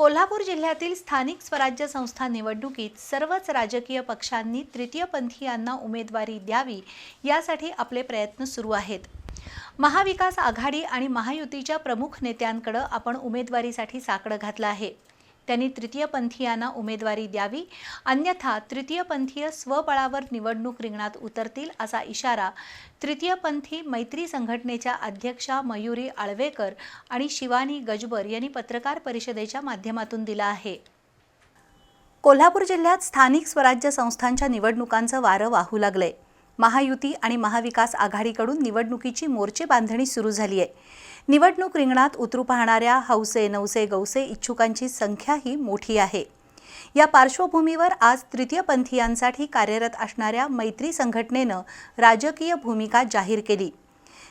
कोल्हापूर जिल्ह्यातील स्थानिक स्वराज्य संस्था निवडणुकीत सर्वच राजकीय पक्षांनी तृतीयपंथीयांना उमेदवारी द्यावी यासाठी आपले प्रयत्न सुरू आहेत. महाविकास आघाडी आणि महायुतीच्या प्रमुख नेत्यांकडं आपण उमेदवारीसाठी साकडं घातलं आहे. त्यांनी तृतीयपंथीयांना उमेदवारी द्यावी. अन्यथा तृतीयपंथीय स्वबळावर निवडणूक रिंगणात उतरतील असा इशारा तृतीयपंथी मैत्री संघटनेच्या अध्यक्षा मयुरी आळवेकर आणि शिवानी गजबर यांनी पत्रकार परिषदेच्या माध्यमातून दिला आहे. कोल्हापूर जिल्ह्यात स्थानिक स्वराज्य संस्थांच्या निवडणुकांचं वारं वाहू लागलंय. महायुती आणि महाविकास आघाडीकडून निवडणुकीची मोर्चे बांधणी सुरू झाली आहे. निवडणूक रिंगणात उतरू पाहणाऱ्या हौसे नवसे गौसे इच्छुकांची संख्याही मोठी आहे. या पार्श्वभूमीवर आज तृतीयपंथीयांसाठी कार्यरत असणाऱ्या मैत्री संघटनेनं राजकीय भूमिका जाहीर केली.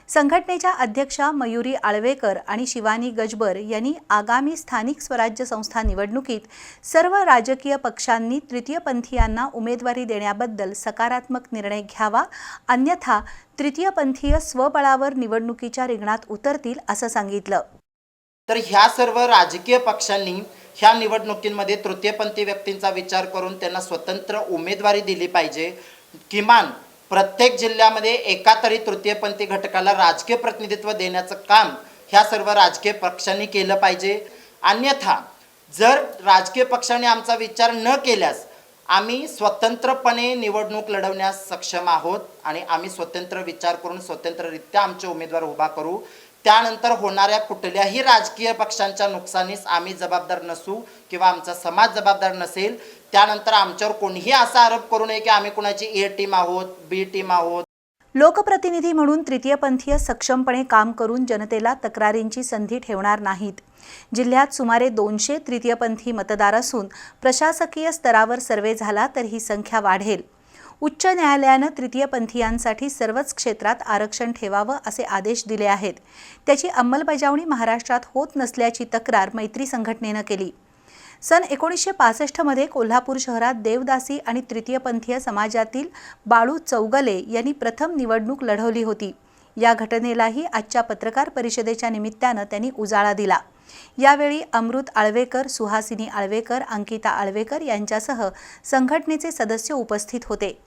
संघटनेच्या अध्यक्षा मयुरी आळवेकर आणि शिवानी गजबर यांनी आगामी स्थानिक स्वराज्य संस्था निवडणुकीत सर्व राजकीय पक्षांनी तृतीयपंथीयांना उमेदवारी देण्याबद्दल सकारात्मक निर्णय घ्यावा अन्यथा तृतीयपंथीय स्वबळावर निवडणुकीच्या रिंगणात उतरतील असं सांगितलं. तर ह्या सर्व राजकीय पक्षांनी ह्या निवडणुकींमध्ये तृतीयपंथी व्यक्तींचा विचार करून त्यांना स्वतंत्र उमेदवारी दिली पाहिजे. किमान प्रत्येक जिल्ह्यामध्ये एका तरी तृतीयपंथी घटकाला राजकीय प्रतिनिधित्व देण्याचं काम ह्या सर्व राजकीय पक्षांनी केलं पाहिजे. अन्यथा जर राजकीय पक्षाने आमचा विचार न केल्यास आम्ही स्वतंत्रपणे निवडणूक लढवण्यास सक्षम आहोत आणि आम्ही स्वतंत्र विचार करून स्वतंत्ररित्या आमचे उमेदवार उभा करू. त्यानंतर होणाऱ्या कुठल्याही राजकीय पक्षांच्या नुकसानीस आम्ही जबाबदार नसू किंवा आमचा समाज जबाबदार नसेल त्यानंतर आमच्यावर कोणीही असा आरोप करू नये की आम्ही कुणाची ए टीम आहोत बी टीम आहोत. लोकप्रतिनिधी म्हणून तृतीयपंथीय सक्षमपणे काम करून जनतेला तक्रारींची संधी ठेवणार नाहीत. जिल्ह्यात सुमारे दोनशे तृतीयपंथी मतदार असून प्रशासकीय स्तरावर सर्वे झाला तर ही संख्या वाढेल. उच्च न्यायालयानं तृतीयपंथीयांसाठी सर्वच क्षेत्रात आरक्षण ठेवावं असे आदेश दिले आहेत. त्याची अंमलबजावणी महाराष्ट्रात होत नसल्याची तक्रार मैत्री संघटनेनं केली. सन एकोणीसशे पासष्टमध्ये कोल्हापूर शहरात देवदासी आणि तृतीयपंथीय समाजातील बाळू चौगले यांनी प्रथम निवडणूक लढवली होती. या घटनेलाही आजच्या पत्रकार परिषदेच्या निमित्तानं त्यांनी उजाळा दिला. यावेळी अमृत आळवेकर सुहासिनी आळवेकर अंकिता आळवेकर यांच्यासह संघटनेचे सदस्य उपस्थित होते.